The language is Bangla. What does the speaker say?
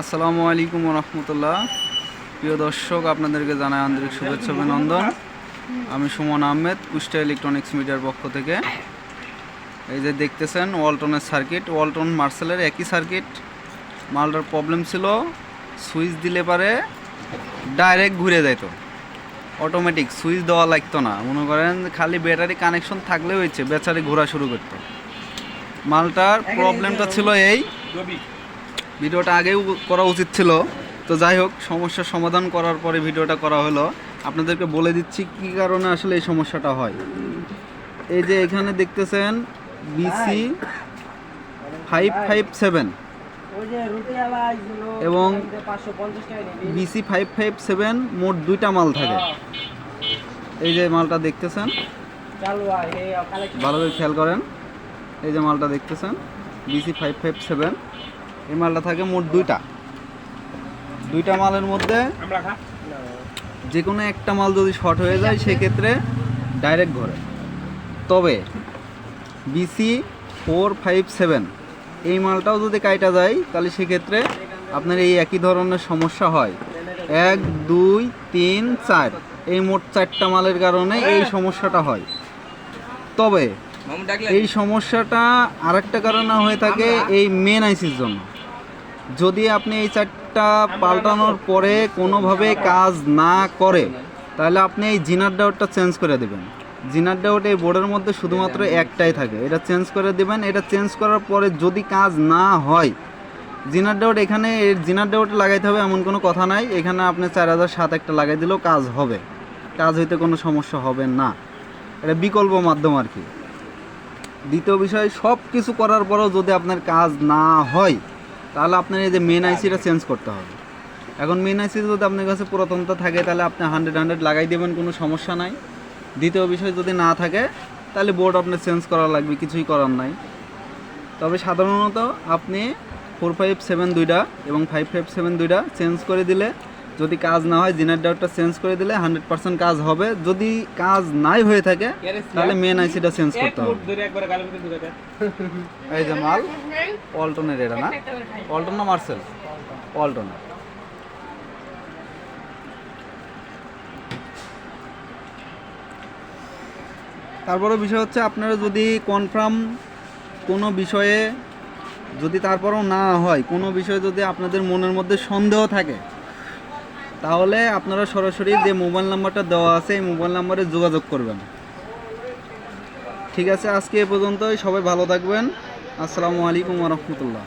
আসসালামু আলাইকুম রহমতুল্লাহ। প্রিয় দর্শক আপনাদেরকে জানাই আন্তরিক শুভেচ্ছা অভিনন্দন। আমি সুমন আহমেদ কুষ্টিয়া ইলেকট্রনিক্স মিডিয়ার পক্ষ থেকে। এই যে দেখতেছেন ওয়ালটনের সার্কিট। ওয়ালটন মার্সেলের একই সার্কিট। মালটার প্রবলেম ছিল সুইচ দিলে পারে ডাইরেক্ট ঘুরে যাইতো। অটোমেটিক সুইচ দেওয়া লাগতো না। মনে করেন খালি ব্যাটারি কানেকশন থাকলে হয়েছে বেচারি ঘোরা শুরু করতো। মালটার প্রবলেমটা ছিল এই। ভিডিওটা আগেও করা উচিত ছিল। তো যাই হোক, সমস্যার সমাধান করার পরে ভিডিওটা করা হলো। আপনাদেরকে বলে দিচ্ছি কি কারণে আসলে এই সমস্যাটা হয়। এই যে এখানে দেখতেছেন বিসি ফাইভ ফাইভ সেভেন এবং বিসি ফাইভ ফাইভ সেভেন মোট দুইটা মাল থাকে। এই যে মালটা দেখতেছেন ভালোভাবে খেয়াল করেন। এই যে মালটা দেখতেছেন বিসি ফাইভ ফাইভ সেভেন এই মালটা থাকে মোট দুইটা। দুইটা মালের মধ্যে যে কোনো একটা মাল যদি শর্ট হয়ে যায় সেক্ষেত্রে ডাইরেক্ট ঘরে। তবে বিসি ফোর ফাইভ সেভেন এই মালটাও যদি কাইটা যায় তাহলে সেক্ষেত্রে আপনার এই একই ধরনের সমস্যা হয়। এক দুই তিন চার এই মোট চারটা মালের কারণে এই সমস্যাটা হয়। তবে এই সমস্যাটা আরেকটা কারণে হয়ে থাকে এই মেন আইসির জন্য। যদি আপনি এই চারটা পাল্টানোর পরে কোনোভাবে কাজ না করে, তাহলে আপনি এই জিনার ডাউটটা চেঞ্জ করে দেবেন। জিনার ডাউট এই বোর্ডের মধ্যে শুধুমাত্র একটাই থাকে। এটা চেঞ্জ করে দেবেন, এটা চেঞ্জ করার পরে যদি কাজ না হয়, জিনার ডাউট এখানে জিনার ডাউট লাগাইতে হবে এমন কোনো কথা নাই। এখানে আপনি চার হাজার সাত একটা লাগাই দিলেও কাজ হবে। কাজ হইতে কোনো সমস্যা হবে না। এটা বিকল্প মাধ্যম আর কি। দ্বিতীয় বিষয় সব কিছু করার পরেও যদি আপনার কাজ না হয় তাহলে আপনার এই যে মেন আইসিটা চেঞ্জ করতে হবে। এখন মেন আইসি যদি আপনার কাছে পুরাতনটা থাকে, তাহলে আপনি হান্ড্রেড হান্ড্রেড লাগাই দেবেন, কোনো সমস্যা নাই। দ্বিতীয় বিষয় যদি না থাকে, তাহলে বোর্ড আপনার চেঞ্জ করা লাগবে, কিছুই করার নাই। তবে সাধারণত আপনি ফোর ফাইভ সেভেন দুইটা এবং ফাইভ ফাইভ সেভেন দুইটা চেঞ্জ করে দিলে যদি কাজ না হয় জিনার ডাউটটা চেঞ্জ করে দিলে হান্ড্রেড পার্সেন্ট কাজ হবে। যদি কাজ নাই হয়ে থাকে, তাহলে মেন আইসিটা চেঞ্জ করতে হবে। এই যে মাল অল্টনের এটা না? অল্টন না মার্সেল অল্টন তারপরে বিষয় হচ্ছে, আপনারা যদি কনফার্ম কোনো বিষয়ে যদি তারপরেও না হয়, কোনো বিষয়ে যদি আপনাদের মনের মধ্যে সন্দেহ থাকে তাহলে আপনারা সরাসরি যে মোবাইল নাম্বারটা দেওয়া আছে, এই মোবাইল নাম্বারে যোগাযোগ করবেন। ঠিক আছে, আজকে এ পর্যন্তই। সবাই ভালো থাকবেন। আসসালামু আলাইকুম রহমতুল্লাহ।